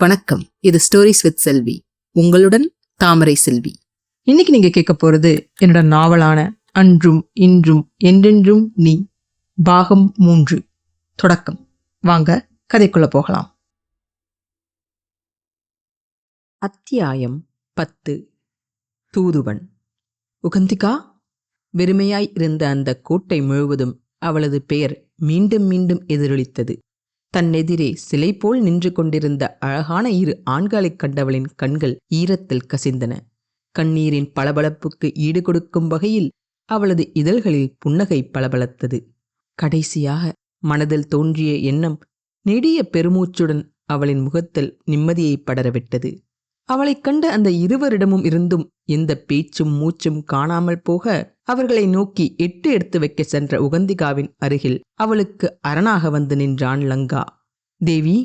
வணக்கம். இது stories with செல்வி. உங்களுடன் தாமரை செல்வி. இன்னைக்கு நீங்க கேட்க போறது என்னோட நாவலான அன்றும் இன்றும் என்றென்றும் நீ பாகம் மூன்று. தொடக்கம். வாங்க கதைக்குள்ள போகலாம். அத்தியாயம் பத்து. தூதுவன். உகந்திகா வெறுமையாய் இருந்த அந்த கோட்டை முழுவதும் அவளது பெயர் மீண்டும் மீண்டும் எதிரொலித்தது. தன்னெதிரே சிலை போல் நின்று கொண்டிருந்த அழகான இரு ஆண்களைக் கண்டவளின் கண்கள் ஈரத்தில் கசிந்தன. கண்ணீரின் பளபளப்புக்கு ஈடு கொடுக்கும் வகையில் அவளது இதழ்களில் புன்னகை பளபளத்தது. கடைசியாக மனதில் தோன்றிய எண்ணம் நெடிய பெருமூச்சுடன் அவளின் முகத்தில் நிம்மதியை படரவிட்டது. அவளைக் கண்ட அந்த இருவரிடமும் இருந்தும் எந்த பேச்சும் மூச்சும் காணாமல் போக அவர்களை நோக்கி எட்டு எடுத்து வைக்க சென்ற உகந்திகாவின் அருகில் அவளுக்கு அரணாக வந்து நின்றான் லங்கா. தேவி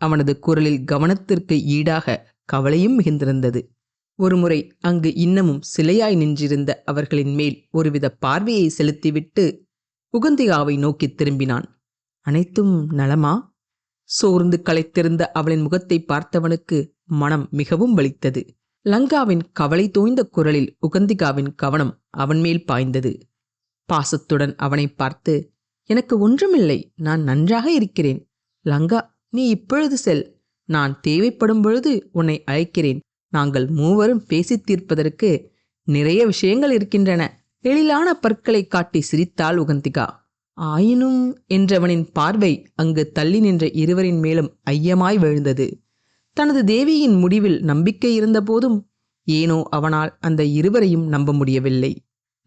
அவனது குரலில் கவனத்திற்கு ஈடாக கவலையும் மிகுந்திருந்தது. ஒருமுறை அங்கு இன்னமும் சிலையாய் நின்றிருந்த அவர்களின் மேல் ஒருவித பார்வையை செலுத்திவிட்டு உகந்திகாவை நோக்கி திரும்பினான். அனைத்தும் நலமா? சோர்ந்து களைத்திருந்த அவளின் முகத்தை பார்த்தவனுக்கு மனம் மிகவும் வலித்தது. லங்காவின் கவலை தோய்ந்த குரலில் உகந்திகாவின் கவனம் அவன் மேல் பாய்ந்தது. பாசத்துடன் அவனை பார்த்து எனக்கு ஒன்றுமில்லை நான் நன்றாக இருக்கிறேன். லங்கா நீ இப்பொழுது செல். நான் தேவைப்படும் பொழுது உன்னை அழைக்கிறேன். நாங்கள் மூவரும் பேசித் தீர்ப்பதற்கு நிறைய விஷயங்கள் இருக்கின்றன. எழிலான பற்களை காட்டி சிரித்தாள் உகந்திகா. ஆயினும் என்றவனின் பார்வை அங்கு தள்ளி நின்ற இருவரின் மேலும் ஐயமாய் விழுந்தது. தனது தேவியின் முடிவில் நம்பிக்கை இருந்தபோதும் ஏனோ அவனால் அந்த இருவரையும் நம்ப முடியவில்லை.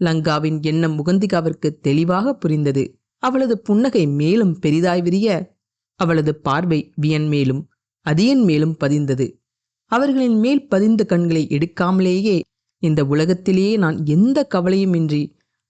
லங்காவின் எண்ணம் முகந்திகாவிற்கு தெளிவாக புரிந்தது. அவளது புன்னகை மேலும் பெரிதாய் விரிய அவளது பார்வை வியன் மேலும் அதியன் மேலும் பதிந்தது. அவர்களின் மேல் பதிந்த கண்களை எடுக்காமலேயே இந்த உலகத்திலேயே நான் எந்த கவலையுமின்றி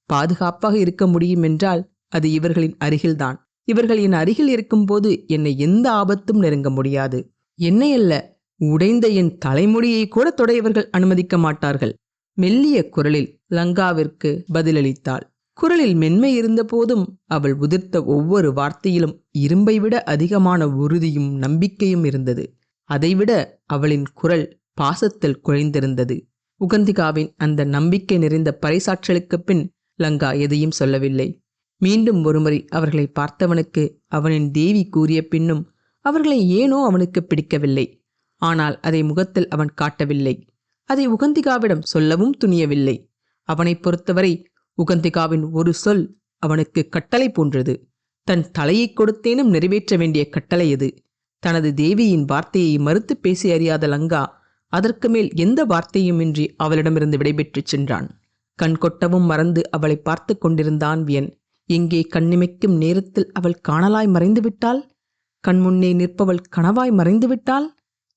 பாதுகாப்பாக இருக்க முடியும் என்றால் அது இவர்களின் அருகில்தான். இவர்கள் என் அருகில் இருக்கும்போது என்னை எந்த ஆபத்தும் நெருங்க முடியாது. என்னையல்ல உடைந்த என் தலைமுடியை கூட தொடையவர்கள் அனுமதிக்க மாட்டார்கள். மெல்லிய குரலில் லங்காவிற்கு பதிலளித்தாள். குரலில் மென்மை இருந்தபோதும் அவள் உதிர்த்த ஒவ்வொரு வார்த்தையிலும் இரும்பை விட அதிகமான உறுதியும் நம்பிக்கையும் இருந்தது. அதைவிட அவளின் குரல் பாசத்தில் குழைந்திருந்தது. உகந்திகாவின் அந்த நம்பிக்கை நிறைந்த பறைசாற்றலுக்குப் பின் லங்கா எதையும் சொல்லவில்லை. மீண்டும் ஒருமுறை அவர்களை பார்த்தவனுக்கு அவனின் தேவி கூறிய பின்னும் அவர்களை ஏனோ அவனுக்கு பிடிக்கவில்லை. ஆனால் அதை முகத்தில் அவன் காட்டவில்லை. அதை உகந்திகாவிடம் சொல்லவும் துணியவில்லை. அவனைப் பொறுத்தவரை உகந்திகாவின் ஒரு சொல் அவனுக்கு கட்டளை போன்றது. தன் தலையை கொடுத்தேனும் நிறைவேற்ற வேண்டிய கட்டளை அது. தனது தேவியின் வார்த்தையை மறுத்து பேசி அறியாத லங்கா அதற்கு மேல் எந்த வார்த்தையுமின்றி அவளிடமிருந்து விடைபெற்றுச் சென்றான். கண் கொட்டவும் மறந்து அவளை பார்த்து கொண்டிருந்தான் வியன். எங்கே கண்ணிமைக்கும் நேரத்தில் அவள் காணலாய் மறைந்துவிட்டாள்? கண்முன்னே நிற்பவள் கனவாய் மறைந்துவிட்டாள்?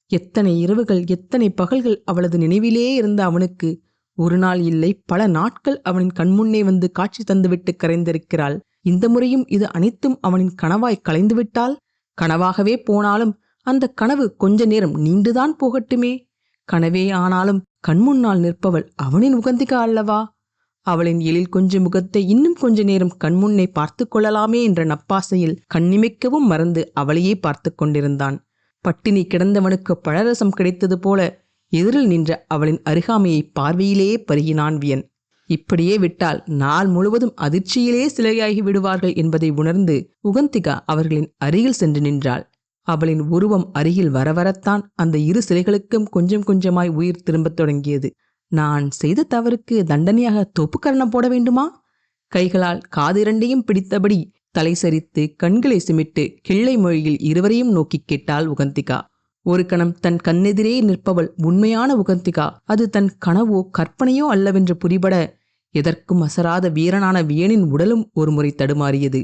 எத்தனை இரவுகள் எத்தனை பகல்கள் அவளது நினைவிலே இருந்த அவனுக்கு? ஒரு நாள் இல்லை பல நாட்கள் அவனின் கண்முன்னே வந்து காட்சி தந்துவிட்டு கரைந்திருக்கிறாள். இந்த முறையும் இது அனைத்தும் அவனின் கனவாய் கலைந்துவிட்டால் கனவாகவே போனாலும் அந்த கனவு கொஞ்ச நேரம் நீண்டுதான் போகட்டுமே. கனவே ஆனாலும் கண்முன்னால் நிற்பவள் அவனின் உகந்திகா அல்லவா? அவளின் எழில் கொஞ்ச முகத்தை இன்னும் கொஞ்ச நேரம் கண்முன்னே பார்த்து கொள்ளலாமே என்ற நப்பாசையில் கண்ணிமைக்கவும் மறந்து அவளையே பார்த்து கொண்டிருந்தான். பட்டினி கிடந்தவனுக்கு பழரசம் கிடைத்தது போல எதிரில் நின்ற அவளின் அருகாமையை பார்வையிலேயே பருகினான் வியன். இப்படியே விட்டால் நாள் முழுவதும் அதிர்ச்சியிலே சிலையாகி விடுவார்கள் என்பதை உணர்ந்து உகந்திகா அவர்களின் அருகில் சென்று நின்றாள். அவளின் உருவம் அருகில் வரவரத்தான் அந்த இரு சிலைகளுக்கும் கொஞ்சம் கொஞ்சமாய் உயிர் திரும்பத் தொடங்கியது. நான் செய்த தவறுக்கு தண்டனையாக தொப்புக்கரணம் போட வேண்டுமா? கைகளால் காதிரண்டையும் பிடித்தபடி தலை சரித்து கண்களை சிமிட்டு கிள்ளை மொழியில் இருவரையும் நோக்கி கேட்டாள் உகந்திகா. ஒரு கணம் தன் கண்ணெதிரே நிற்பவள் உண்மையான உகந்திகா. அது தன் கனவோ கற்பனையோ அல்லவென்று புரிபட எதற்கும் அசராத வீரனான வியனின் உடலும் ஒருமுறை தடுமாறியது.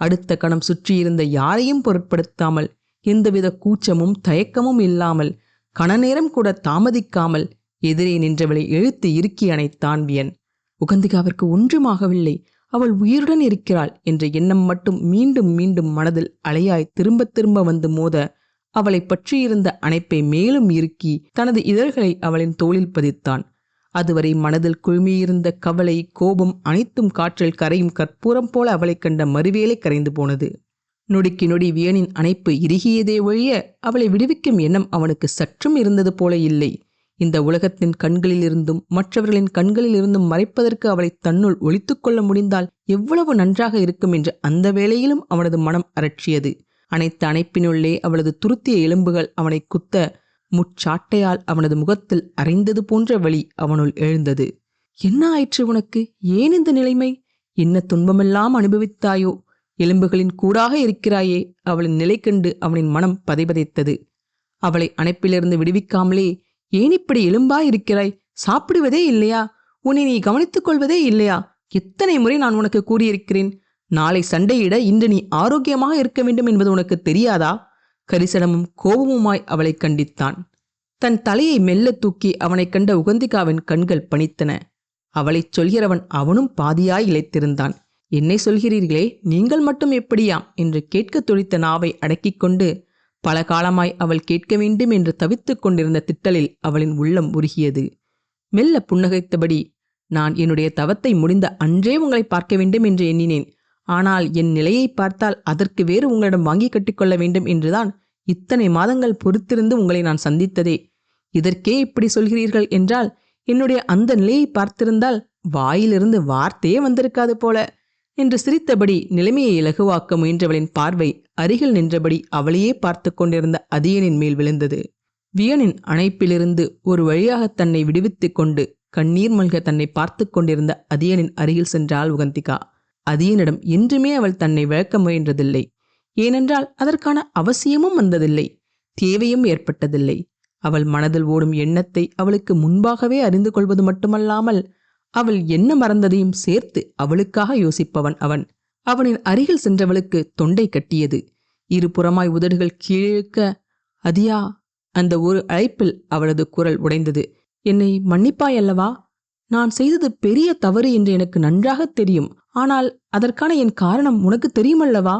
அடுத்த கணம் சுற்றியிருந்த யாரையும் பொருட்படுத்தாமல் எந்தவித கூச்சமும் தயக்கமும் இல்லாமல் கணநேரம் கூட தாமதிக்காமல் எதிரே நின்றவளை இழுத்து இறுக்கி அணைத்தான் வியன் உகந்திகாவிற்கு ஒன்றுமாகவில்லை. அவள் உயிருடன் இருக்கிறாள் என்ற எண்ணம் மட்டும் மீண்டும் மீண்டும் மனதில் அலையாய் திரும்ப திரும்ப வந்து மோத அவளை பற்றியிருந்த அணைப்பை மேலும் இறுக்கி தனது இதழ்களை அவளின் தோளில் பதித்தான். அதுவரை மனதில் குழுமியிருந்த கவலை கோபம் அனைத்தும் காற்றில் கரையும் கற்பூரம் போல அவளைக் கண்ட மறுவேலை கரைந்து போனது. நொடிக்கு நொடி வியனின் அணைப்பு இறுகியதே ஒழிய அவளை விடுவிக்கும் எண்ணம் அவனுக்கு சற்றும் இருந்தது போல இல்லை. இந்த உலகத்தின் கண்களிலிருந்தும் மற்றவர்களின் கண்களிலிருந்தும் மறைப்பதற்கு அவளை தன்னுள் ஒளித்துக் கொள்ள முடிந்தால் எவ்வளவு நன்றாக இருக்கும் என்று அந்த வேளையிலும் அவனது மனம் அரற்றியது. அனைத்து அணைப்பினுள்ளே அவளது துருத்திய எலும்புகள் அவனை குத்த முச்சாட்டையால் அவனது முகத்தில் அரைந்தது போன்ற வழி அவனுள் எழுந்தது. என்ன ஆயிற்று உனக்கு? ஏன் இந்த நிலைமை? என்ன துன்பமெல்லாம் அனுபவித்தாயோ? எலும்புகளின் கூடாக இருக்கிறாயே? அவளின் நிலை கண்டு அவனின் மனம் பதைபதைத்தது. அவளை அணைப்பிலிருந்து விடுவிக்காமலே ஏன் இப்படி எலும்பா இருக்கிறாய்? சாப்பிடுவதே இல்லையா? உன்னை நீ கவனித்துக் கொள்வதே இல்லையா? எத்தனை முறை நான் உனக்கு கூறியிருக்கிறேன்? நாளை சண்டையிட இன்று நீ ஆரோக்கியமாக இருக்க வேண்டும் என்பது உனக்கு தெரியாதா? கரிசனமும் கோபமுமாய் அவளை கண்டித்தான். தன் தலையை மெல்ல தூக்கி அவனைக் கண்ட உகந்திகாவின் கண்கள் பணித்தன. அவளைச் சொல்கிறவன் அவனும் பாதியாய் இழைத்திருந்தான் என்னை சொல்கிறீர்களே நீங்கள் மட்டும் எப்படியாம் என்று கேட்க துடித்த நாவை அடக்கிக் கொண்டு பல காலமாய் அவள் கேட்க வேண்டும் என்று தவித்துக் கொண்டிருந்த திட்டலில் அவளின் உள்ளம் உருகியது. மெல்ல புன்னகைத்தபடி நான் என்னுடைய தவத்தை முடிந்த அன்றே உங்களை பார்க்க வேண்டும் என்று எண்ணினேன். ஆனால் என் நிலையை பார்த்தால் அதற்கு வேறு உங்களிடம் வாங்கி கட்டிக்கொள்ள வேண்டும் என்றுதான் இத்தனை மாதங்கள் பொறுத்திருந்து உங்களை நான் சந்தித்ததே. இதற்கே இப்படி சொல்கிறீர்கள் என்றால் என்னுடைய அந்த நிலையை பார்த்திருந்தால் வாயிலிருந்து வார்த்தையே வந்திருக்காது போல. என்று சிரித்தபடி நிலைமையை இலகுவாக்க முயன்றவளின் பார்வை அருகில் நின்றபடி அவளையே பார்த்து கொண்டிருந்த அதியனின் மேல் விழுந்தது. வியனின் அணைப்பிலிருந்து ஒரு வழியாக தன்னை விடுவித்துக் கொண்டு கண்ணீர் மல்க தன்னை பார்த்து கொண்டிருந்த அதியனின் அருகில் சென்றாள் உகந்திகா. அதியனிடம் என்றுமே அவள் தன்னை விளக்க முயன்றதில்லை. ஏனென்றால் அதற்கான அவசியமும் வந்ததில்லை. தேவையும் ஏற்பட்டதில்லை. அவள் மனதில் ஓடும் எண்ணத்தை அவளுக்கு முன்பாகவே அறிந்து கொள்வது மட்டுமல்லாமல் அவள் என்ன மறந்ததையும் சேர்த்து அவளுக்காக யோசிப்பவன் அவன். அவனின் அருகில் சென்றவளுக்கு தொண்டை கட்டியது. இருபுறமாய் உதடுகள் கீழிழுக்க அதியா அந்த ஒரு அழைப்பில் அவளது குரல் உடைந்தது. என்னை மன்னிப்பாய் அல்லவா? நான் செய்தது பெரிய தவறு என்று எனக்கு நன்றாக தெரியும். ஆனால் அதற்கான என் காரணம் உனக்கு தெரியுமல்லவா?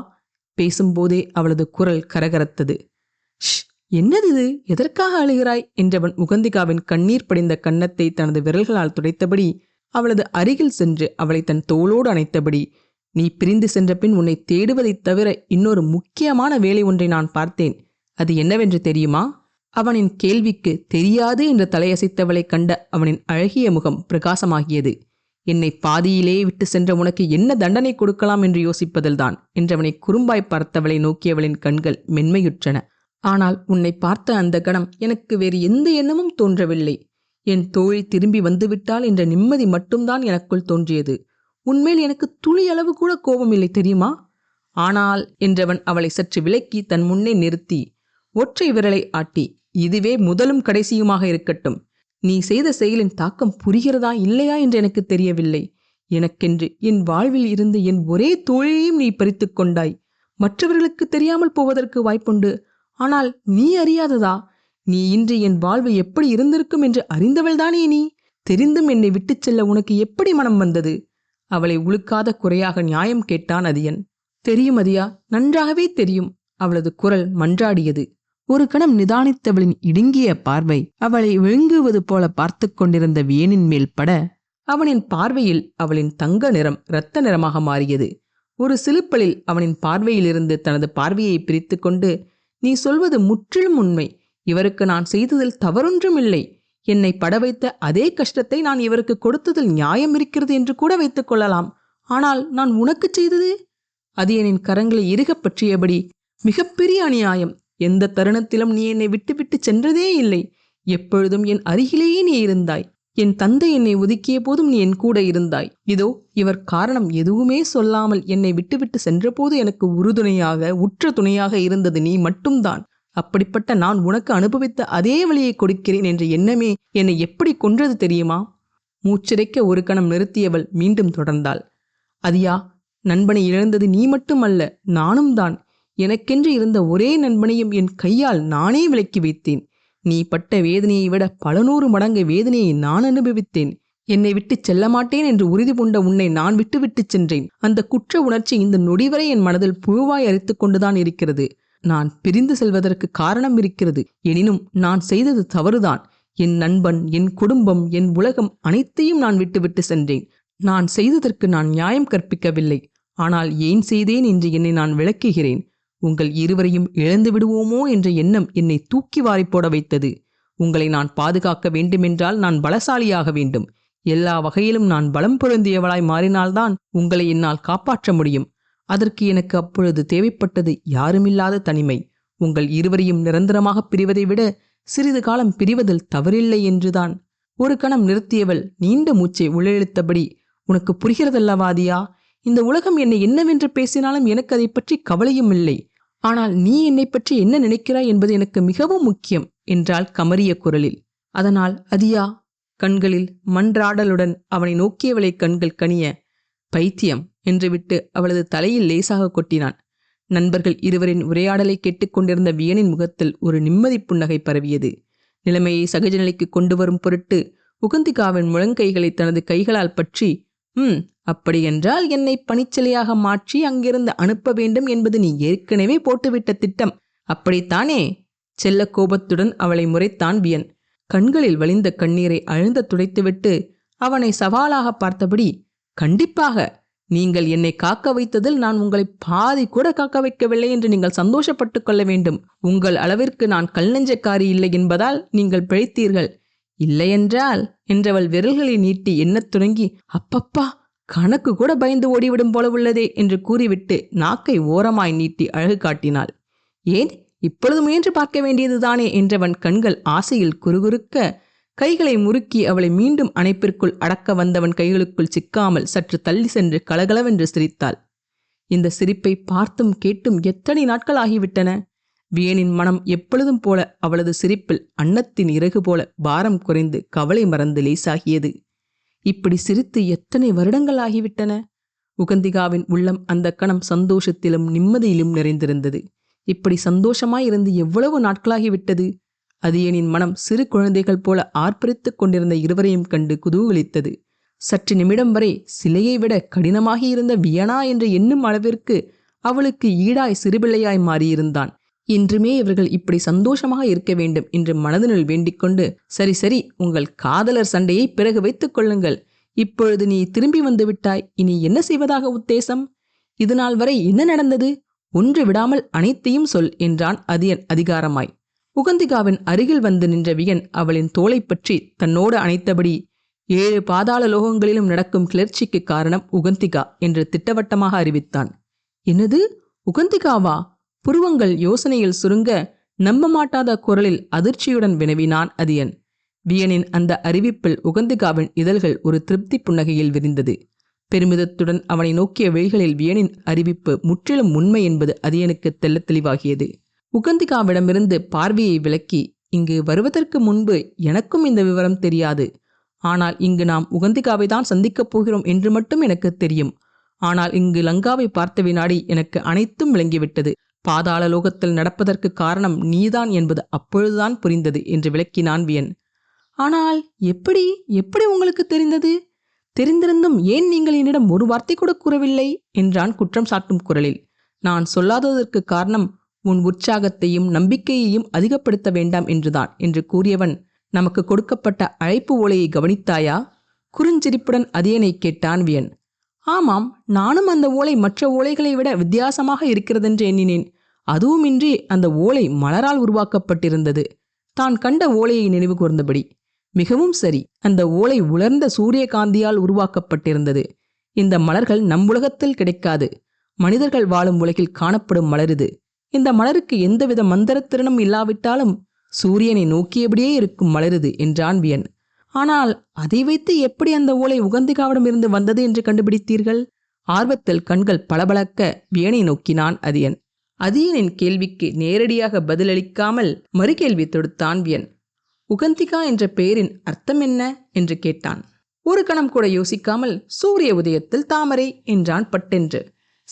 பேசும்போதே அவளது குரல் கரகரத்தது. ஷ் என்னது இது? எதற்காக அழுகிறாய்? என்றவன் உகந்திகாவின் கண்ணீர் படிந்த கன்னத்தை தனது விரல்களால் துடைத்தபடி அவளது அருகில் சென்று அவளை தன் தோளோடு அணைத்தபடி நீ பிரிந்து சென்ற பின் உன்னை தேடுவதைத் தவிர இன்னொரு முக்கியமான வேலை ஒன்றை நான் பார்த்தேன். அது என்னவென்று தெரியுமா? அவனின் கேள்விக்கு தெரியாது என்று தலையசைத்தவளைக் கண்ட அவனின் அழகிய முகம் பிரகாசமாகியது. என்னை பாதியிலே விட்டு சென்ற உனக்கு என்ன தண்டனை கொடுக்கலாம் என்று யோசிப்பதில்தான் என்றவனை குறும்பாய் பார்த்தவளை நோக்கியவளின் கண்கள் மென்மையுற்றன. ஆனால் உன்னை பார்த்த அந்த கணம் எனக்கு வேறு எந்த எண்ணமும் தோன்றவில்லை. என் தோழி திரும்பி வந்துவிட்டால் என்ற நிம்மதி மட்டும்தான் எனக்குள் தோன்றியது. உண்மையில் எனக்கு துளி அளவு கூட கோபமில்லை தெரியுமா? ஆனால் என்றவன் அவளை சற்று விலக்கி தன் முன்னே நிறுத்தி ஒற்றை விரலை ஆட்டி இதுவே முதலும் கடைசியுமாக இருக்கட்டும். நீ செய்த செயலின் தாக்கம் புரிகிறதா இல்லையா என்று எனக்கு தெரியவில்லை. எனக்கென்று என் வாழ்வில் இருந்து என் ஒரே தோழியையும் நீ பறித்துக் கொண்டாய். மற்றவர்களுக்கு தெரியாமல் போவதற்கு வாய்ப்புண்டு. ஆனால் நீ அறியாததா? நீ இன்று என் வாழ்வு எப்படி இருந்திருக்கும் என்று அறிந்தவள்தானே நீ? தெரிந்தும் என்னை விட்டுச் செல்ல உனக்கு எப்படி மனம் வந்தது? அவளை உழுக்காத குறையாக நியாயம் கேட்டான் அதியன். தெரியும் அதியா நன்றாகவே தெரியும். அவளது குரல் மன்றாடியது. ஒரு கணம் நிதானித்தவளின் இடுங்கிய பார்வை அவளை விழுங்குவது போல பார்த்து கொண்டிருந்த வியனின் மேல் பட அவனின் பார்வையில் அவளின் தங்க நிறம் இரத்த நிறமாக மாறியது. ஒரு சிலுப்பலில் அவனின் பார்வையிலிருந்து தனது பார்வையை பிரித்து கொண்டு நீ சொல்வது முற்றிலும் உண்மை. இவருக்கு நான் செய்ததில் தவறொன்றும் இல்லை என்னை பட வைத்த அதே கஷ்டத்தை நான் இவருக்கு கொடுத்ததில் நியாயம் இருக்கிறது என்று கூட வைத்துக் கொள்ளலாம். ஆனால் நான் உனக்கு செய்தது? அது என் கரங்களை இறுகப் பற்றியபடி. மிகப்பெரிய அநியாயம். எந்த தருணத்திலும் நீ என்னை விட்டுவிட்டு சென்றதே இல்லை. எப்பொழுதும் என் அருகிலேயே நீ இருந்தாய். என் தந்தை என்னை ஒதுக்கிய போதும் நீ என் கூட இருந்தாய். இதோ இவர் காரணம் எதுவுமே சொல்லாமல் என்னை விட்டுவிட்டு சென்றபோது எனக்கு உறுதுணையாக உற்ற துணையாக இருந்தது நீ மட்டும்தான். அப்படிப்பட்ட நான் உனக்கு அனுபவித்த அதே வழியை கொடுக்கிறேன் என்ற எண்ணமே என்னை எப்படி கொன்றது தெரியுமா? மூச்சிறைக்க ஒரு கணம் நிறுத்தியவள் மீண்டும் தொடர்ந்தாள். அதியா நண்பனை இழந்தது நீ மட்டுமல்ல நானும் தான். எனக்கென்று இருந்த ஒரே நண்பனையும் என் கையால் நானே விலக்கி வைத்தேன். நீ பட்ட வேதனையை விட பல நூறு மடங்கு வேதனையை நான் அனுபவித்தேன். என்னை விட்டு செல்ல மாட்டேன் என்று உறுதி பூண்ட உன்னை நான் விட்டுவிட்டுச் சென்றேன். அந்த குற்ற உணர்ச்சி இந்த நொடிவரை என் மனதில் புழுவாய் அரித்து கொண்டுதான் இருக்கிறது. நான் பிரிந்து செல்வதற்கு காரணம் இருக்கிறது. எனினும் நான் செய்தது தவறுதான். என் நண்பன் என் குடும்பம் என் உலகம் அனைத்தையும் நான் விட்டுவிட்டு சென்றேன். நான் செய்ததற்கு நான் நியாயம் கற்பிக்கவில்லை. ஆனால் ஏன் செய்தேன் என்று என்னை நான் விளக்குகிறேன். உங்கள் இருவரையும் இழந்து விடுவோமோ என்ற எண்ணம் என்னை தூக்கி வாரி போட வைத்தது. உங்களை நான் பாதுகாக்க வேண்டுமென்றால் நான் பலசாலியாக வேண்டும். எல்லா வகையிலும் நான் பலம் பொருந்தியவளாய் மாறினால்தான் உங்களை என்னால் காப்பாற்ற முடியும். அதற்கு எனக்கு அப்பொழுது தேவைப்பட்டது யாருமில்லாத தனிமை. உங்கள் இருவரையும் நிரந்தரமாக பிரிவதை விட சிறிது காலம் பிரிவதில் தவறில்லை என்றுதான். ஒரு கணம் நிறுத்தியவள் நீண்ட மூச்சை உள்ளிழுத்தபடி உனக்கு புரிகிறதல்லவாதியா இந்த உலகம் என்னை என்னவென்று பேசினாலும் எனக்கு அதை பற்றி கவலையும் இல்லை. ஆனால் நீ என்னை பற்றி என்ன நினைக்கிறாய் என்பது எனக்கு மிகவும் முக்கியம் என்றாள் கமறிய குரலில். அதனால் அதியா? கண்களில் மன்றாடலுடன் அவனை நோக்கியவளை கண்கள் கனிய பைத்தியம் என்று விட்டு அவளது தலையில் லேசாக கொட்டினான். நண்பர்கள் இருவரின் உரையாடலை கேட்டுக்கொண்டிருந்த வியனின் முகத்தில் ஒரு நிம்மதி புன்னகை பரவியது. நிலைமையை சகஜ நிலைக்கு கொண்டு வரும் பொருட்டு உகந்திகாவின் முழங்கைகளை தனது கைகளால் பற்றி ம் அப்படியென்றால் என்னை பனிச்சலையாக மாற்றி அங்கிருந்து அனுப்ப வேண்டும் என்பது நீ ஏற்கனவே போட்டுவிட்ட திட்டம். அப்படித்தானே? செல்ல கோபத்துடன் அவளை முறைத்தான் வியன். கண்களில் வழிந்த கண்ணீரை அழுந்த துடைத்துவிட்டு அவனை சவாலாக பார்த்தபடி கண்டிப்பாக நீங்கள் என்னை காக்க வைத்ததில் நான் உங்களை பாதி கூட காக்க வைக்கவில்லை என்று நீங்கள் சந்தோஷப்பட்டுக் கொள்ள வேண்டும். உங்கள் அளவிற்கு நான் கல்நெஞ்சக்காரி இல்லை என்பதால் நீங்கள் பிழைத்தீர்கள். இல்லையென்றால் என்றவள் விரல்களை நீட்டி எண்ணத் தொடங்கி அப்பப்பா கணக்கு கூட பயந்து ஓடிவிடும் போல உள்ளதே என்று கூறிவிட்டு நாக்கை ஓரமாய் நீட்டி அழகு காட்டினாள். ஏன்? இப்பொழுது முயன்று பார்க்க வேண்டியதுதானே என்றவன் கண்கள் ஆசையில் குறுகுறுக்க கைகளை முறுக்கி அவளை மீண்டும் அணைப்பிற்குள் அடக்க வந்தவன் கைகளுக்குள் சிக்காமல் சற்று தள்ளி சென்று கலகலவென்று சிரித்தாள். இந்த சிரிப்பை பார்த்தும் கேட்டும் எத்தனை நாட்கள் ஆகிவிட்டன? வியனின் மனம் எப்பொழுதும் போல அவளது சிரிப்பில் அன்னத்தின் இறகு போல பாரம் குறைந்து கவலை மறந்து லேசாகியது. இப்படி சிரித்து எத்தனை வருடங்கள் ஆகிவிட்டன? உகந்திகாவின் உள்ளம் அந்த கணம் சந்தோஷத்திலும் நிம்மதியிலும் நிறைந்திருந்தது. இப்படி சந்தோஷமாயிருந்து எவ்வளவு நாட்களாகிவிட்டது? அதியனின் மனம் சிறு குழந்தைகள் போல ஆர்ப்பரித்துக் கொண்டிருந்த இருவரையும் கண்டு குதூகலித்தது. சற்று நிமிடம் வரை சிலையை விட கடினமாகி இருந்த வியனா என்று எண்ணும் அளவிற்கு அவளுக்கு ஈடாய் சிறுபிள்ளையாய் மாறியிருந்தான். இன்றுமே இவர்கள் இப்படி சந்தோஷமாக இருக்க வேண்டும் என்று மனதினுள் வேண்டிக்கொண்டு சரி சரி உங்கள் காதலர் சண்டையை பிறகு வைத்துக் கொள்ளுங்கள். இப்பொழுது நீ திரும்பி வந்து விட்டாய். இனி என்ன செய்வதாக உத்தேசம்? இதுநாள் வரை என்ன நடந்தது? ஒன்று விடாமல் அனைத்தையும் சொல் என்றான் அதியன் அதிகாரமாய். உகந்திகாவின் அருகில் வந்து நின்ற வியன் அவளின் தோளைப் பற்றி தன்னோடு அணைத்தபடி ஏழு பாதாள லோகங்களிலும் நடக்கும் கிளர்ச்சிக்கு காரணம் உகந்திகா என்று திட்டவட்டமாக அறிவித்தான். என்னது? உகந்திகாவா? புருவங்கள் யோசனையில் சுருங்க நம்ப மாட்டாத குரலில் அதிர்ச்சியுடன் வினவினான் அதியன். வியனின் அந்த அறிவிப்பில் உகந்திகாவின் இதழ்கள் ஒரு திருப்தி புன்னகையில் விரிந்தது. பெருமிதத்துடன் அவனை நோக்கிய விழிகளில் வியனின் அறிவிப்பு முற்றிலும் உண்மை என்பது அதியனுக்கு தெல்ல தெளிவாகியது. உகந்திகாவிடமிருந்து பார்வையை விலக்கி இங்கு வருவதற்கு முன்பு எனக்கும் இந்த விவரம் தெரியாது. ஆனால் இங்கு நாம் உகந்திகாவை தான் சந்திக்கப் போகிறோம் என்று மட்டும் எனக்கு தெரியும். ஆனால் இங்கு லங்காவை பார்த்த வினாடி எனக்கு அனைத்தும் விளங்கிவிட்டது. பாதாள லோகத்தில் நடப்பதற்கு காரணம் நீதான் என்பது அப்பொழுதுதான் புரிந்தது என்று விளக்கினான் வியன். ஆனால் எப்படி எப்படி உங்களுக்கு தெரிந்தது? தெரிந்திருந்தும் ஏன் நீங்கள் என்னிடம் ஒரு வார்த்தை கூட கூறவில்லை? என்றான் குற்றம் சாட்டும் குரலில். நான் சொல்லாததற்கு காரணம் உன் உற்சாகத்தையும் நம்பிக்கையையும் அதிகப்படுத்த வேண்டாம் என்றுதான் என்று கூறியவன் நமக்கு கொடுக்கப்பட்ட அழைப்பு ஓலையை கவனித்தாயா? குறுஞ்சிரிப்புடன் அதியனை கேட்டான் வியன். ஆமாம் நானும் அந்த ஓலை மற்ற ஓலைகளை விட வித்தியாசமாக இருக்கிறதென்று எண்ணினேன். அதுவுமின்றி அந்த ஓலை மலரால் உருவாக்கப்பட்டிருந்தது. தான் கண்ட ஓலையை நினைவு கூர்ந்தபடி. மிகவும் சரி அந்த ஓலை உலர்ந்த சூரியகாந்தியால் உருவாக்கப்பட்டிருந்தது. இந்த மலர்கள் நம் உலகத்தில் கிடைக்காது. மனிதர்கள் வாழும் உலகில் காணப்படும் மலர் இது. இந்த மலருக்கு எந்தவித மந்திரத்திறனும் இல்லாவிட்டாலும் சூரியனை நோக்கியபடியே இருக்கும் மலருது என்றான் வியன் ஆனால் அதை வைத்து எப்படி அந்த ஓலை உகந்திகாவிடமிருந்து வந்தது என்று கண்டுபிடித்தீர்கள்? ஆர்வத்தில் கண்கள் பளபளக்க வியனை நோக்கினான் அதியன். அதியனின் கேள்விக்கு நேரடியாக பதிலளிக்காமல் மறுகேள்வி தொடுத்தான் வியன் உகந்திகா என்ற பெயரின் அர்த்தம் என்ன? என்று கேட்டான். ஒரு கணம் கூட யோசிக்காமல் சூரிய உதயத்தில் தாமரை என்றான் பட்டென்று.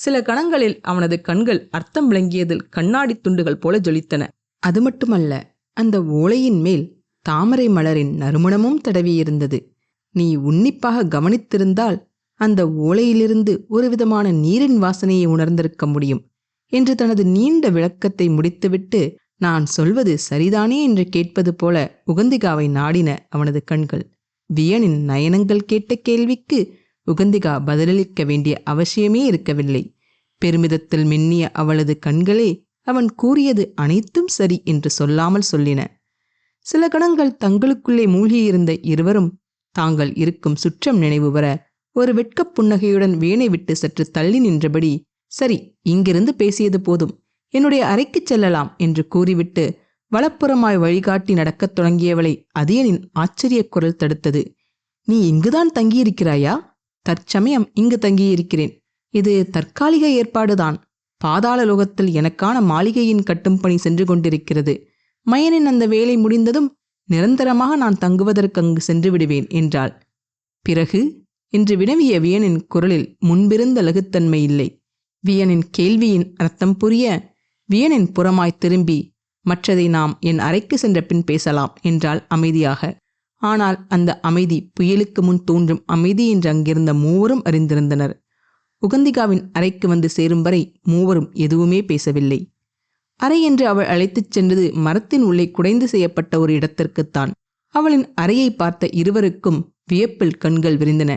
சில கணங்களில் அவனது கண்கள் அர்த்தம் விளங்கியதில் கண்ணாடி துண்டுகள் போல ஜொலித்தன. அது மட்டுமல்ல அந்த ஓலையின் மேல் தாமரை மலரின் நறுமணமும் தடவியிருந்தது. நீ உன்னிப்பாக கவனித்திருந்தால் அந்த ஓலையிலிருந்து ஒருவிதமான நீரின் வாசனையை உணர்ந்திருக்க முடியும் என்று தனது நீண்ட விளக்கத்தை முடித்துவிட்டு நான் சொல்வது சரிதானே? என்று கேட்பது போல உகந்திகாவை நாடின அவனது கண்கள். வியனின் நயனங்கள் கேட்ட கேள்விக்கு உகந்திகா பதிலளிக்க வேண்டிய அவசியமே இருக்கவில்லை. பெருமிதத்தில் மின்னிய அவளது கண்களே அவன் கூறியது அனைத்தும் சரி என்று சொல்லாமல் சொல்லின. சில கணங்கள் தங்களுக்குள்ளே மூழ்கியிருந்த இருவரும் தாங்கள் இருக்கும் சுற்றம் நினைவு வர ஒரு வெட்கப் புன்னகையுடன் வீணை விட்டு சற்று தள்ளி நின்றபடி சரி இங்கிருந்து பேசியது போதும். என்னுடைய அறைக்குச் செல்லலாம் என்று கூறிவிட்டு வலப்புறமாய் வழிகாட்டி நடக்கத் தொடங்கியவளை அதியனின் ஆச்சரியக் குரல் தடுத்தது. நீ இங்குதான் தங்கியிருக்கிறாயா? தற்சமயம் இங்கு தங்கியிருக்கிறேன். இது தற்காலிக ஏற்பாடுதான். பாதாள லோகத்தில் எனக்கான மாளிகையின் கட்டும் பணி சென்று கொண்டிருக்கிறது. மயனின் அந்த வேலை முடிந்ததும் நிரந்தரமாக நான் தங்குவதற்கு அங்கு சென்று விடுவேன் என்றாள். பிறகு என்று வினவிய வியனின் குரலில் முன்பிருந்த லகுத்தன்மை இல்லை. வியனின் கேள்வியின் அர்த்தம் புரிய வியனின் புறமாய் திரும்பி மற்றதை நாம் என் அறைக்கு சென்ற பின் பேசலாம் என்றாள் அமைதியாக. ஆனால் அந்த அமைதி புயலுக்கு முன் தோன்றும் அமைதி என்று அங்கிருந்த மூவரும் அறிந்திருந்தனர். உகந்திகாவின் அறைக்கு வந்து சேரும் வரை மூவரும் எதுவுமே பேசவில்லை. அறை என்று அவள் அழைத்துச் சென்றது மரத்தின் உள்ளே குடைந்து செய்யப்பட்ட ஒரு இடத்திற்குத்தான். அவளின் அறையை பார்த்த இருவருக்கும் வியப்பில் கண்கள் விரிந்தன.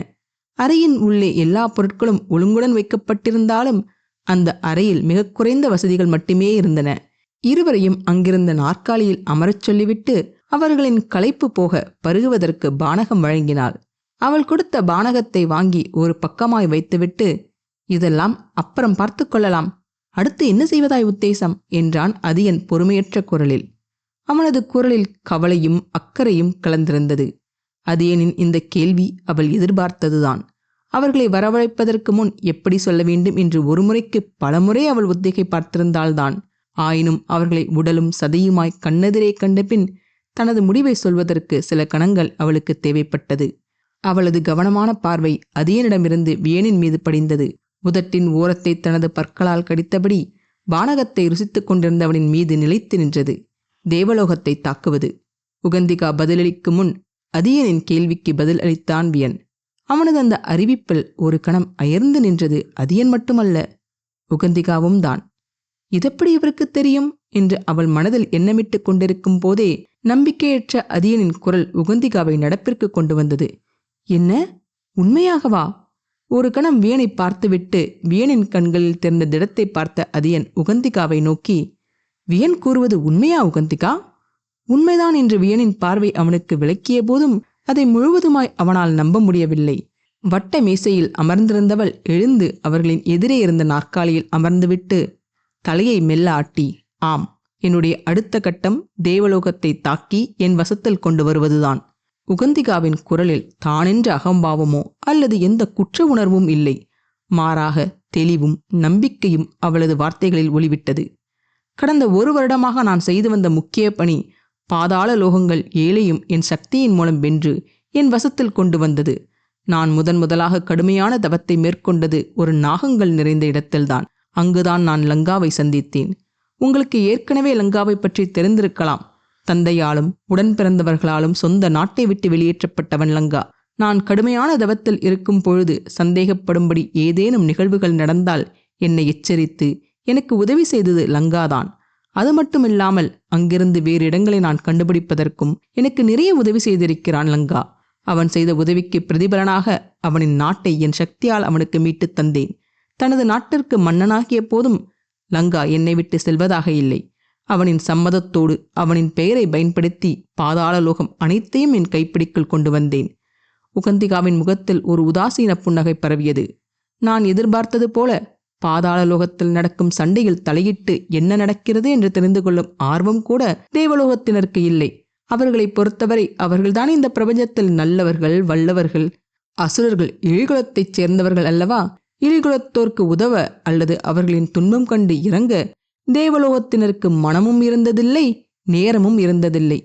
அறையின் உள்ளே எல்லா பொருட்களும் ஒழுங்குடன் வைக்கப்பட்டிருந்தாலும் அந்த அறையில் மிக குறைந்த வசதிகள் மட்டுமே இருந்தன. இருவரையும் அங்கிருந்த நாற்காலியில் அமரச் சொல்லிவிட்டு அவர்களின் களைப்பு போக பருகுவதற்கு பானகம் வழங்கினாள். அவள் கொடுத்த பானகத்தை வாங்கி ஒரு பக்கமாய் வைத்துவிட்டு இதெல்லாம் அப்புறம் பார்த்து கொள்ளலாம். அடுத்து என்ன செய்வதாய் உத்தேசம்? என்றான் அதியன் பொறுமையற்ற குரலில். அவனது குரலில் கவலையும் அக்கறையும் கலந்திருந்தது. அதியனின் இந்த கேள்வி அவள் எதிர்பார்த்ததுதான். அவர்களை வரவழைப்பதற்கு முன் எப்படி சொல்ல வேண்டும் என்று ஒருமுறைக்கு பலமுறை அவள் உத்திகை பார்த்திருந்தால்தான் ஆயினும் அவர்களை உடலும் சதையுமாய் கண்ணெதிரே கண்டபின் தனது முடிவை சொல்வதற்கு சில கணங்கள் அவளுக்கு தேவைப்பட்டது. அவளது கவனமான பார்வை அதியனிடமிருந்து வியனின் மீது படிந்தது. உதட்டின் ஓரத்தை தனது பற்களால் கடித்தபடி வானகத்தை ருசித்துக் கொண்டிருந்தவனின் மீது நிலைத்து நின்றது. தேவலோகத்தை தாக்குவது. உகந்திகா பதிலளிக்கும் முன் அதியனின் கேள்விக்கு பதில் அளித்தான் வியன். அவனது அந்த அறிவிப்பில் ஒரு கணம் அயர்ந்து நின்றது அதியன் மட்டுமல்ல உகந்திகாவும் தான். இதெப்படி இவருக்கு தெரியும்? என்று அவள் மனதில் எண்ணமிட்டுக் கொண்டிருக்கும் போதே நம்பிக்கையற்ற அதியனின் குரல் உகந்திகாவை நடப்பிற்கு கொண்டு வந்தது. என்ன? உண்மையாகவா? ஒரு கணம் வியனை பார்த்துவிட்டு வியனின் கண்களில் தெரிந்த திடத்தை பார்த்த அதியன் உகந்திகாவை நோக்கி வியன் கூறுவது உண்மையா உகந்திகா? உண்மைதான் என்று வியனின் பார்வை அவனுக்கு விளக்கிய போதும் அதை முழுவதுமாய் அவனால் நம்ப முடியவில்லை. வட்ட மேசையில் அமர்ந்திருந்தவள் எழுந்து அவர்களின் எதிரே இருந்த நாற்காலியில் அமர்ந்துவிட்டு தலையை மெல்ல ஆட்டி ஆம் என்னுடைய அடுத்த கட்டம் தேவலோகத்தை தாக்கி என் வசத்தில் கொண்டு வருவதுதான். உகந்திகாவின் குரலில் தானென்ற அகம்பாவமோ அல்லது எந்த குற்ற உணர்வும் இல்லை. மாறாக தெளிவும் நம்பிக்கையும் அவளது வார்த்தைகளில் ஒளிவிட்டது. கடந்த ஒரு வருடமாக நான் செய்து வந்த முக்கிய பணி பாதாள லோகங்கள் ஏழையும் என் சக்தியின் மூலம் வென்று என் வசத்தில் கொண்டு வந்தது. நான் முதன் முதலாக கடுமையான தவத்தை மேற்கொண்டது ஒரு நாகங்கள் நிறைந்த இடத்தில்தான். அங்குதான் நான் லங்காவை சந்தித்தேன். உங்களுக்கு ஏற்கனவே லங்காவை பற்றி தெரிந்திருக்கலாம். தந்தையாலும் உடன் பிறந்தவர்களாலும் சொந்த நாட்டை விட்டு வெளியேற்றப்பட்டவன் லங்கா. நான் கடுமையான தவத்தில் இருக்கும் பொழுது சந்தேகப்படும்படி ஏதேனும் நிகழ்வுகள் நடந்தால் என்னை எச்சரித்து எனக்கு உதவி செய்தது லங்காதான். அது மட்டுமில்லாமல் அங்கிருந்து வேறு இடங்களை நான் கண்டுபிடிப்பதற்கும் எனக்கு நிறைய உதவி செய்திருக்கிறான் லங்கா. அவன் செய்த உதவிக்கு பிரதிபலனாக அவனின் நாட்டை என் சக்தியால் அவனுக்கு மீட்டுத் தந்தேன். தனது நாட்டிற்கு மன்னனாகிய போதும் லங்கா என்னை விட்டு செல்வதாக இல்லை. அவனின் சம்மதத்தோடு அவனின் பெயரை பயன்படுத்தி பாதாள லோகம் அனைத்தையும் என் கைப்பிடிக்குள் கொண்டு வந்தேன். உகந்திகாவின் முகத்தில் ஒரு உதாசீன புன்னகை பரவியது. நான் எதிர்பார்த்தது போல பாதாள லோகத்தில் நடக்கும் சண்டையில் தலையிட்டு என்ன நடக்கிறது என்று தெரிந்து கொள்ளும் ஆர்வம் கூட தேவலோகத்தினருக்கு இல்லை. அவர்களை பொறுத்தவரை அவர்கள்தான் இந்த பிரபஞ்சத்தில் நல்லவர்கள் வல்லவர்கள் அசுரர்கள் இழிகுலத்தைச் சேர்ந்தவர்கள் அல்லவா? இழிகுலத்தோர்க்கு உதவ அல்லது அவர்களின் துன்பம் கண்டு இறங்க தேவலோகத்தினருக்கு மனமும் இருந்ததில்லை நேரமும் இருந்ததில்லை.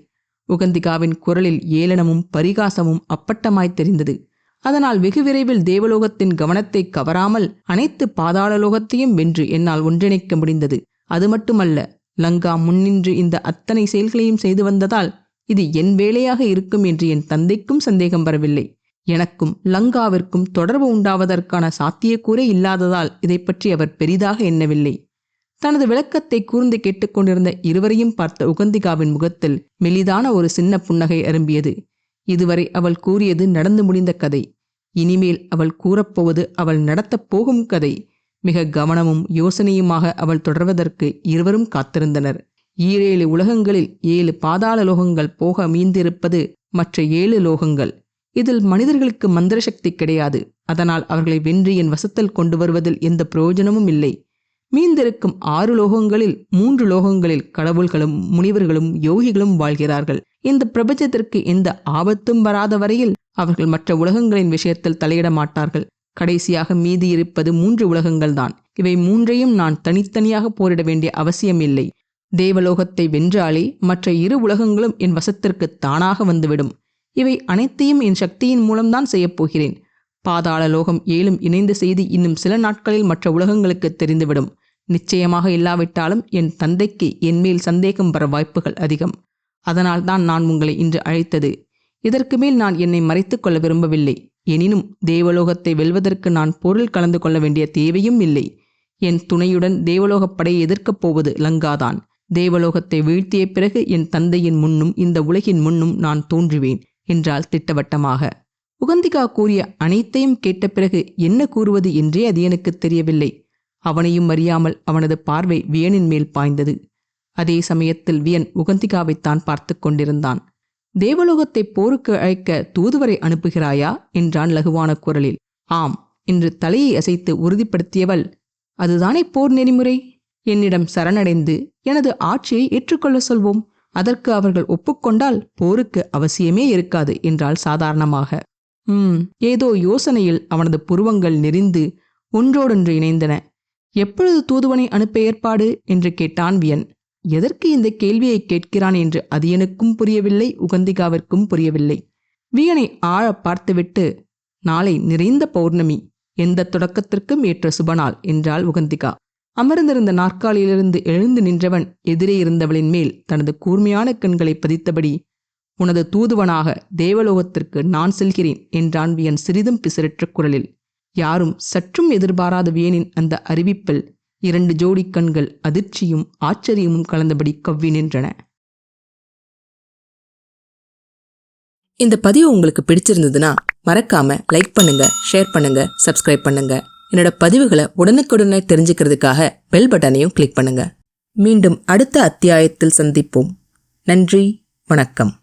உகந்திகாவின் குரலில் ஏளனமும் பரிகாசமும் அப்பட்டமாய் தெரிந்தது. அதனால் வெகு விரைவில் தேவலோகத்தின் கவனத்தை கவராமல் அனைத்து பாதாளலோகத்தையும் வென்று என்னால் ஒன்றிணைக்க முடிந்தது. அது மட்டுமல்ல லங்கா முன்னின்று இந்த அத்தனை செயல்களையும் செய்து வந்ததால் இது என் வேலையாக இருக்கும் என்று என் தந்தைக்கும் சந்தேகம் வரவில்லை. எனக்கும் லங்காவிற்கும் தொடர்பு உண்டாவதற்கான சாத்தியக்கூறே இல்லாததால் இதை பற்றி அவர் பெரிதாக எண்ணவில்லை. தனது விளக்கத்தை கூர்ந்து கேட்டுக்கொண்டிருந்த இருவரையும் பார்த்த உகந்திகாவின் முகத்தில் மெலிதான ஒரு சின்ன புன்னகை அரும்பியது இதுவரை அவள் கூறியது நடந்து முடிந்த கதை. இனிமேல் அவள் கூறப்போவது அவள் நடத்தப் போகும் கதை. மிக கவனமும் யோசனையுமாக அவள் தொடர்வதற்கு இருவரும் காத்திருந்தனர். ஈரேழு உலகங்களில் ஏழு பாதாள லோகங்கள் போக மீந்திருப்பது மற்ற ஏழு லோகங்கள். இதில் மனிதர்களுக்கு மந்திர சக்தி கிடையாது. அதனால் அவர்களை வென்று என் வசத்தில் கொண்டு வருவதில் எந்த பிரயோஜனமும் இல்லை. மீந்திருக்கும் ஆறு லோகங்களில் மூன்று லோகங்களில் கடவுள்களும் முனிவர்களும் யோகிகளும் வாழ்கிறார்கள். இந்த பிரபஞ்சத்திற்கு எந்த ஆபத்தும் வராத வரையில் அவர்கள் மற்ற உலகங்களின் விஷயத்தில் தலையிட மாட்டார்கள். கடைசியாக மீதி இருப்பது மூன்று உலகங்கள்தான். இவை மூன்றையும் நான் தனித்தனியாக போரிட வேண்டிய அவசியம் இல்லை. தேவலோகத்தை வென்றாலே மற்ற இரு உலகங்களும் என் வசத்திற்கு தானாக வந்துவிடும். இவை அனைத்தையும் என் சக்தியின் மூலம்தான் செய்யப் போகிறேன். பாதாள லோகம் ஏழும் இணைந்த செய்தி இன்னும் சில நாட்களில் மற்ற உலகங்களுக்கு தெரிந்துவிடும். நிச்சயமாக இல்லாவிட்டாலும் என் தந்தைக்கு என் மேல் சந்தேகம் வர வாய்ப்புகள் அதிகம். அதனால் தான் நான் உங்களை இன்று அழைத்தது. இதற்கு மேல் நான் என்னை மறைத்துக் கொள்ள விரும்பவில்லை. எனினும் தேவலோகத்தை வெல்வதற்கு நான் பொருள் கலந்து கொள்ள வேண்டிய தேவையும் இல்லை. என் துணையுடன் தேவலோகப் படையை எதிர்க்கப் போவது லங்காதான். தேவலோகத்தை வீழ்த்திய பிறகு என் தந்தையின் முன்னும் இந்த உலகின் முன்னும் நான் தோன்றுவேன். என்றாள் திட்டவட்டமாக. உகந்திகா கூறிய அனைத்தையும் கேட்ட பிறகு என்ன கூறுவது என்றே அது எனக்கு தெரியவில்லை. அவனையும் அறியாமல் அவனது பார்வை வியனின் மேல் பாய்ந்தது. அதே சமயத்தில் வியன் உகந்திகாவைத்தான் பார்த்து கொண்டிருந்தான். தேவலோகத்தை போருக்கு அழைக்க தூதுவரை அனுப்புகிறாயா? என்றான் லகுவான குரலில். ஆம் என்று தலையை அசைத்து உறுதிப்படுத்தியவள். அதுதானே போர் நெறிமுறை? என்னிடம் சரணடைந்து எனது ஆட்சியை ஏற்றுக்கொள்ள சொல்வோம். அதற்கு அவர்கள் ஒப்புக்கொண்டால் போருக்கு அவசியமே இருக்காது என்றால் சாதாரணமாக. ம் ஏதோ யோசனையில் அவனது புருவங்கள் நெறிந்து ஒன்றோடொன்று இணைந்தன. எப்பொழுது தூதுவனை அனுப்ப ஏற்பாடு? என்று கேட்டான் வியன். எதற்கு இந்த கேள்வியை கேட்கிறான் என்று அது எனக்கும் புரியவில்லை உகந்திகாவிற்கும் புரியவில்லை. வியனை ஆழ பார்த்துவிட்டு நாளை நிறைந்த பௌர்ணமி எந்த தொடக்கத்திற்கும் ஏற்ற சுபநாள் என்றாள் உகந்திகா. அமர்ந்திருந்த நாற்காலியிலிருந்து எழுந்து நின்றவன் எதிரே இருந்தவளின் மேல் தனது கூர்மையான கண்களை பதித்தபடி உனது தூதுவனாக தேவலோகத்திற்கு நான் செல்கிறேன் என்றான் வியன் சிறிதும் பிசிறற்ற குரலில் யாரும் சற்றும் எதிர்பாராத வியனின் அந்த அறிவிப்பில் இரண்டு ஜோடி கண்கள் அதிர்ச்சியும் ஆச்சரியமும் கலந்தபடி கவ்வி நின்றன. இந்த பதிவு உங்களுக்கு பிடிச்சிருந்ததுன்னா மறக்காம லைக் பண்ணுங்க ஷேர் பண்ணுங்க சப்ஸ்கிரைப் பண்ணுங்க. என்னோட பதிவுகளை உடனுக்குடனே தெரிஞ்சுக்கிறதுக்காக பெல் பட்டனையும் கிளிக் பண்ணுங்க. மீண்டும் அடுத்த அத்தியாயத்தில் சந்திப்போம். நன்றி வணக்கம்.